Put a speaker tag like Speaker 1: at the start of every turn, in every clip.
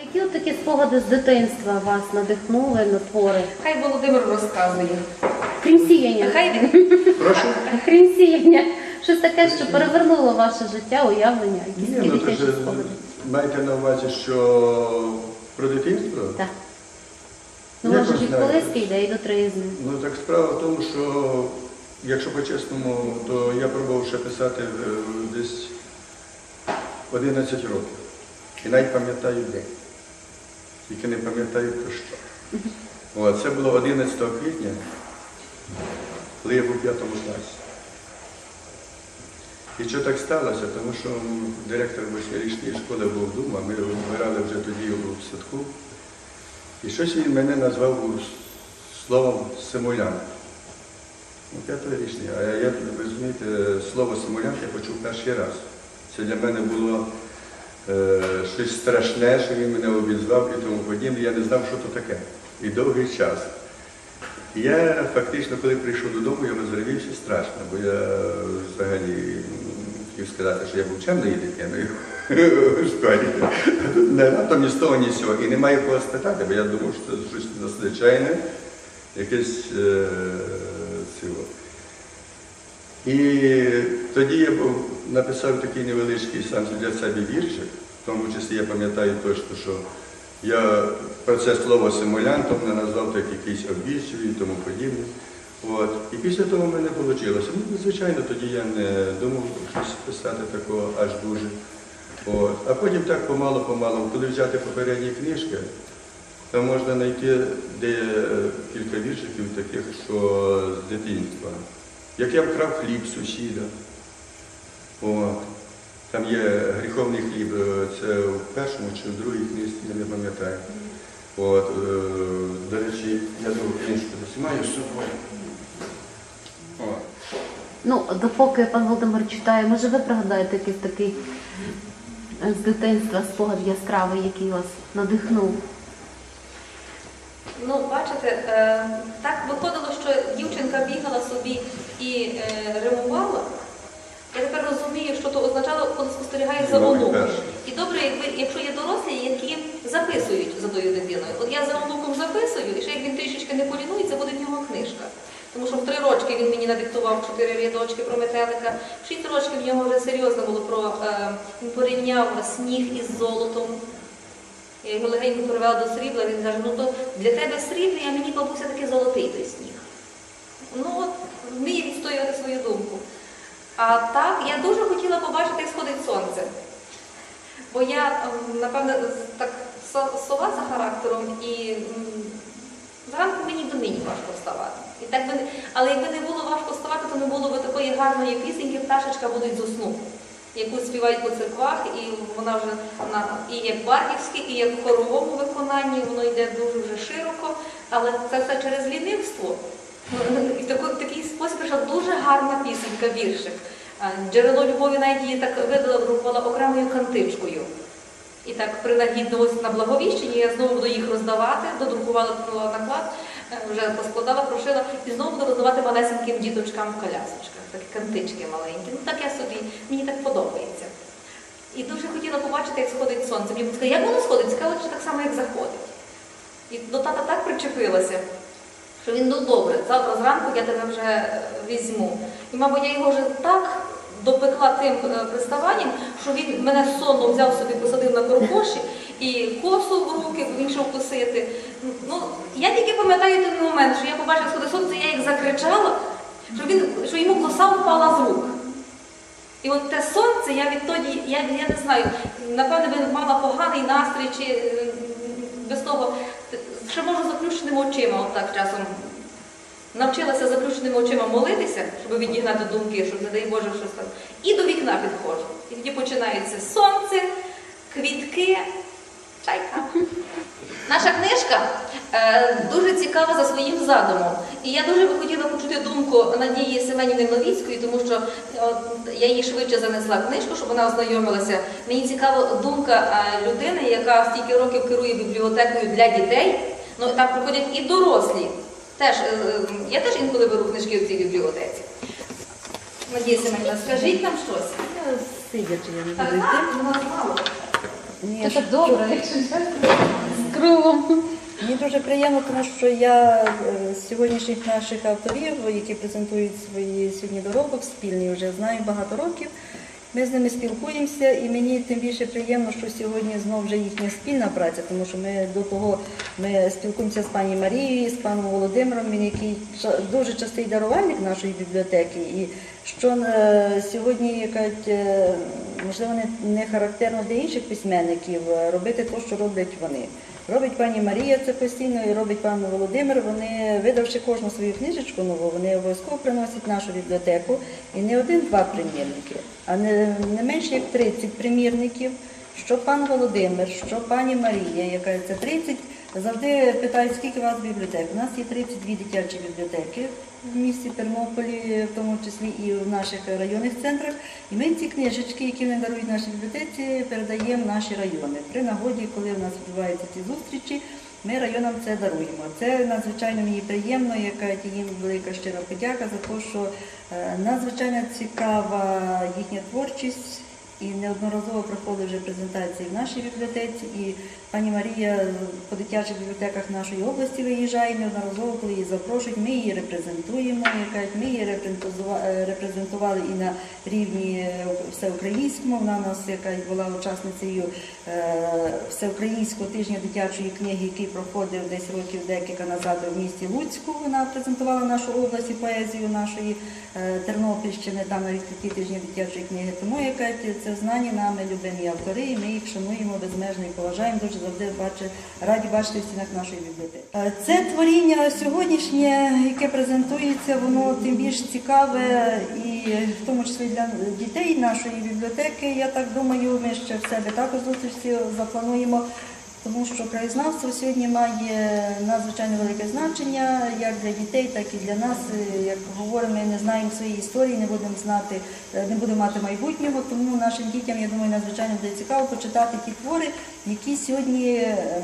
Speaker 1: Які от такі спогади з дитинства вас надихнули на твори?
Speaker 2: Хай Володимир розказує.
Speaker 1: Крім сіяння.
Speaker 2: Хай він
Speaker 3: Прошу?
Speaker 1: Крім сіяння. Щось таке, що перевернуло ваше життя, уявлення, якісь
Speaker 3: Ні,
Speaker 1: такі
Speaker 3: ну то
Speaker 1: дитячі
Speaker 3: ж
Speaker 1: спогади.
Speaker 3: маєте на увазі, що про дитинство?
Speaker 1: Так. Ну, може,
Speaker 3: просто
Speaker 1: від
Speaker 3: знаю.
Speaker 1: колиски йде і до тризни.
Speaker 3: Ну так справа в тому, що якщо по-чесному, то я пробував ще писати е, десь 11 років. І навіть пам'ятаю день. Тільки не пам'ятаю про що. От, це було 11 квітня, коли я був у п'ятому класі. І що так сталося? Тому що директор восьмирічної школи був вдома, ми вмирали вже тоді у садку. І щось він мене назвав словом симулянт. Ну, п'ятирічний. А я, розумієте, слово симулянт я почув перший раз. Це для мене було щось страшне, що він мене обізвав і тому подібне. Я не знав, що то таке. І довгий час. Я фактично, коли прийшов додому, я розривівся страшно, бо я е, взагалі хотів сказати, що я був чемною дитиною у школі. Не раптом ні з того, ні з цього. І немає кого спитати, бо я думав, що це щось надзвичайне, якесь е. І тоді я був, написав такий невеличкий сам для себе віршик, в тому числі я пам'ятаю точно, що я про це слово симулянтом не назвав так якийсь обіцю і тому подібне. От. І після того в мене вийшло. Ну, звичайно, тоді я не думав щось писати такого аж дуже. От. А потім так помало-помалу, коли взяти попередні книжки, там можна знайти де е, кілька віршиків таких, що з дитинства. Як я вкрав хліб сусіда. От. Там є гріховний хліб, е, це в першому чи в другій книжці, я не пам'ятаю. От, е, до речі, я другу книжку десь маю з собою. От.
Speaker 1: Ну, допоки пан Володимир читає, може ви пригадаєте якийсь такий е, з дитинства спогад яскравий, який вас надихнув?
Speaker 2: Ну, бачите, так виходило, що дівчинка бігала собі і римувала. Я тепер розумію, що то означало, коли спостерігає за онуком. І добре, якби, якщо є дорослі, які записують за тою дитиною. От я за онуком записую, і ще як він трішечки не полінується, буде в нього книжка. Тому що в три рочки він мені надиктував чотири рядочки про метелика, в шість рочків в нього вже серйозно було про е, він порівняв сніг із золотом. Я його легенько привела до срібла, він каже, ну то для тебе срібний, а мені бабуся таки золотий той сніг. Ну от, вміє відстоювати свою думку. А так, я дуже хотіла побачити, як сходить сонце. Бо я, ем, напевне, з- так сова за характером і зранку мені до нині важко вставати. І так би, але якби не було важко вставати, то не було б такої гарної пісеньки «Пташечка будуть зусну», яку співають по церквах, і вона вже на і як барківське, і як в хоровому виконанні, воно йде дуже вже широко, але це все через лінивство. І в такий спосіб прийшла дуже гарна пісенька, віршик. Е, Джерело любові навіть її так видала, окремою кантичкою. І так принагідно на благовіщенні я знову буду їх роздавати, додрукувала наклад, е, вже поскладала, прошила і знову буду роздавати малесеньким діточкам в колясочках, такі кантички маленькі. Ну так я собі, мені так подобається. І дуже хотіла побачити, як сходить сонце. Мені сказали, як воно сходить? Цікаво, чи так само, як заходить. І до тата так причепилася, що він ну добре, завтра зранку я тебе вже е, візьму. І, мабуть, я його вже так допекла тим е, приставанням, що він мене сонно взяв собі, посадив на коркоші і косу в руки, бо він йшов косити. Ну, я тільки пам'ятаю той момент, що я побачила сходи сонце, я як закричала, що, він, що йому коса впала з рук. І от те сонце, я відтоді, я, я не знаю, напевне, би мала поганий настрій, чи е, без того, ще можу заплющеними очима, от так часом. Навчилася заплющеними очима молитися, щоб відігнати думки, щоб, не дай Боже, щось там. І до вікна підходжу. І тоді починається сонце, квітки, чайка. Наша книжка е, дуже цікава за своїм задумом. І я дуже би хотіла почути думку Надії Семенівни Новіцької, тому що е, от, я їй швидше занесла книжку, щоб вона ознайомилася. Мені цікава думка е, людини, яка стільки років керує бібліотекою для дітей. Ну там приходять і дорослі. Теж, е, е, я теж інколи беру книжки в цій бібліотеці. Надія Семенівна, скажіть нам щось.
Speaker 1: Я Сидячи, я не буду йти.
Speaker 2: так, у нас мало.
Speaker 4: Ні,
Speaker 1: Це
Speaker 4: що-
Speaker 1: так добре, якщо чесно. З кругом.
Speaker 4: Мені дуже приємно, тому що я е, сьогоднішніх наших авторів, які презентують свої сьогодні доробок спільний, вже знаю багато років. Ми з ними спілкуємося, і мені тим більше приємно, що сьогодні знову вже їхня спільна праця, тому що ми до того ми спілкуємося з пані Марією, з паном Володимиром, який дуже частий дарувальник нашої бібліотеки. І що е, сьогодні е, можливо не, не характерно для інших письменників е, робити те, що роблять вони. Робить пані Марія це постійно і робить пан Володимир. Вони, видавши кожну свою книжечку нову, вони обов'язково приносять нашу бібліотеку. І не один-два примірники, а не, не менше як 30 примірників. Що пан Володимир, що пані Марія, яка це 30, завжди питають, скільки у вас бібліотек. У нас є 32 дитячі бібліотеки в місті Тернополі, в тому числі і в наших районних центрах. І ми ці книжечки, які вони дарують нашій бібліотеці, передаємо в наші райони. При нагоді, коли у нас відбуваються ці зустрічі, ми районам це даруємо. Це надзвичайно мені приємно, яка їм велика щира подяка за те, що е, надзвичайно цікава їхня творчість. І неодноразово проходили вже презентації в нашій бібліотеці. І пані Марія по дитячих бібліотеках нашої області виїжджає неодноразово, коли її запрошують. Ми її репрезентуємо. Ми її е, репрезентували і на рівні е, всеукраїнському. Вона у нас яка була учасницею е, всеукраїнського тижня дитячої книги, який проходив десь років декілька назад в місті Луцьку. Вона презентувала нашу область і поезію нашої Тернопільщини, там на відкритті тижня дитячої книги. Тому яка це знані нами любимі автори, і ми їх шануємо безмежно і поважаємо. Дуже завжди бачи, раді бачити в стінах нашої бібліотеки. Е, Це творіння сьогоднішнє, яке презентується, воно тим більш цікаве і в тому числі для дітей нашої бібліотеки. Я так думаю, ми ще в себе також зустрічі заплануємо. Тому що краєзнавство сьогодні має надзвичайно велике значення як для дітей, так і для нас. Е, Як говоримо, ми не знаємо своєї історії, не будемо знати, е, не будемо мати майбутнього. Тому нашим дітям, я думаю, надзвичайно буде цікаво почитати ті твори, які сьогодні ем,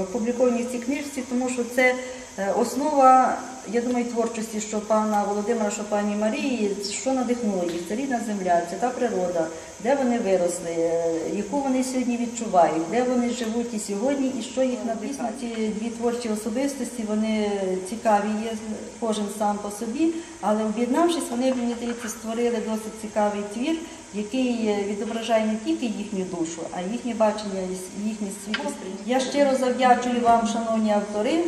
Speaker 4: опубліковані в цій книжці, тому що це е, основа, я думаю, творчості, що пана Володимира, що пані Марії, що надихнуло їх. Це рідна земля, це та природа, де вони виросли, е, яку вони сьогодні відчувають, де вони живуть і сьогодні, і що їх надихає. Ці дві творчі особистості вони цікаві є кожен сам по собі, але об'єднавшись, вони мені здається, створили досить цікавий твір, який е, відображає не тільки їхню душу, а їхнє бачення, їхнє світосприйняття. Я щиро завдячую вам, шановні автори,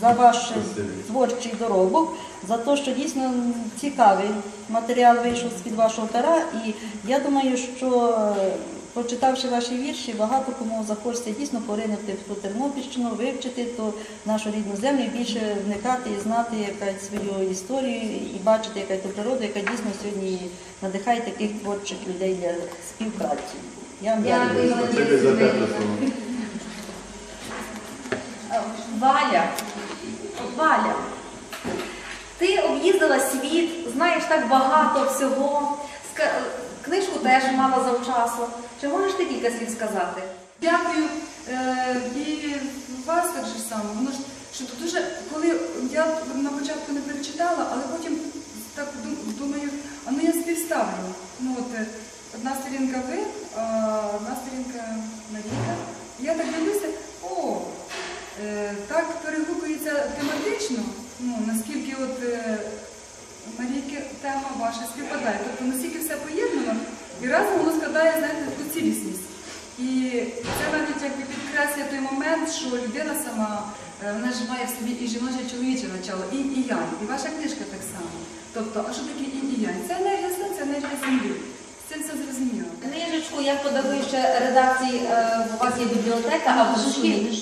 Speaker 4: за ваш творчий доробок, за те, що дійсно цікавий матеріал вийшов з-під вашого пера. І я думаю, що е, прочитавши ваші вірші, багато кому захочеться дійсно поринути в ту Тернопільщину, вивчити ту нашу рідну землю, і більше вникати і знати якась свою історію, і бачити яка ту природу, яка дійсно сьогодні надихає таких творчих людей для співпраці. Я вам дякую.
Speaker 2: Валя, Валя, ти об'їздила світ, знаєш так багато всього. Книжку теж мала завчасно. Чи можеш ти кілька слів сказати?
Speaker 5: Дякую. Е, і вас так же само. Воно ж що дуже, коли я на початку не перечитала, але потім так думаю, а ну я співставлю. Ну от е, одна сторінка ви, а одна сторінка Марійка. Я так дивлюся, о, е, так перегукується тематично, ну наскільки от е, Марійки тема ваша співпадає. Тобто наскільки все поєднано, і разом воно складає, знаєте, таку цілісність. І це навіть якби підкреслює той момент, що людина сама, е, вона ж має в собі і жіноче, і чоловіче начало, і і янь. І ваша книжка так само. Тобто, а що таке і і янь? Це енергія сонця, енергія землі. Цим все зрозуміло.
Speaker 2: Книжечку я подарую ще редакції, е, у вас є бібліотека, а в дужки.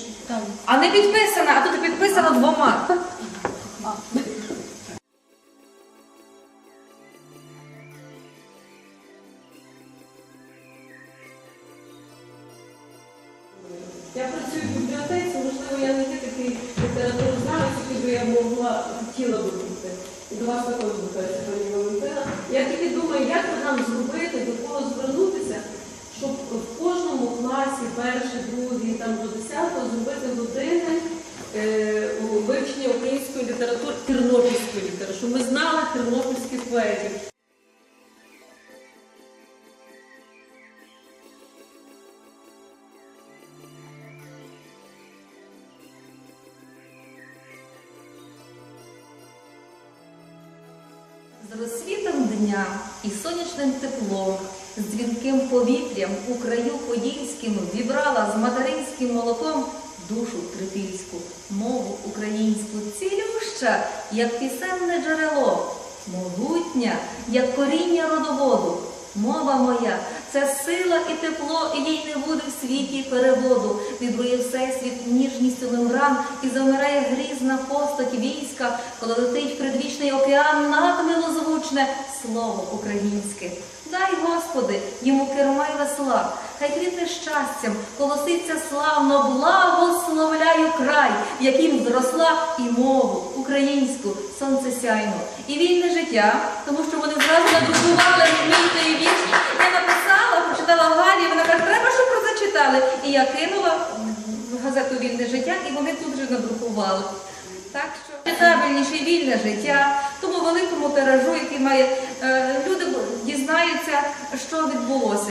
Speaker 2: А не підписана, а тут підписано двома.
Speaker 6: Хотіла би бути. І до вас також звертається пані Валентина. Я тільки думаю, як би нам зробити, до кого звернутися, щоб в кожному класі, перший, другий, там до десятого, зробити години е, вивчення української літератури, тернопільської літератури, щоб ми знали тернопільських поетів.
Speaker 2: З розсвітом дня і сонячним теплом, з дзвінким повітрям у краю подільським вібрала з материнським молоком душу трипільську, мову українську, цілюща, як пісенне джерело, могутня, як коріння родоводу. Мова моя це сила і тепло, і їй не буде в світі переводу. Вібрує всесвіт ніжністю мембран і завмирає грізна постать війська, коли летить предвічний океан, над милозвучне слово українське. Дай, Господи, йому керма й весла, хай квітне щастям, колоситься славно, благословляю край, в яким зросла і мову українську, сонцесяйну, і вільне життя, тому що вони зразу надрукували мій той вірш. Я написала, Галі, вона каже, треба, щоб прозачитали. І я кинула в газету Вільне життя, і вони тут же надрукували. Так що читабельніше вільне життя, тому великому тиражу, який має е, люди дізнаються, що відбулося.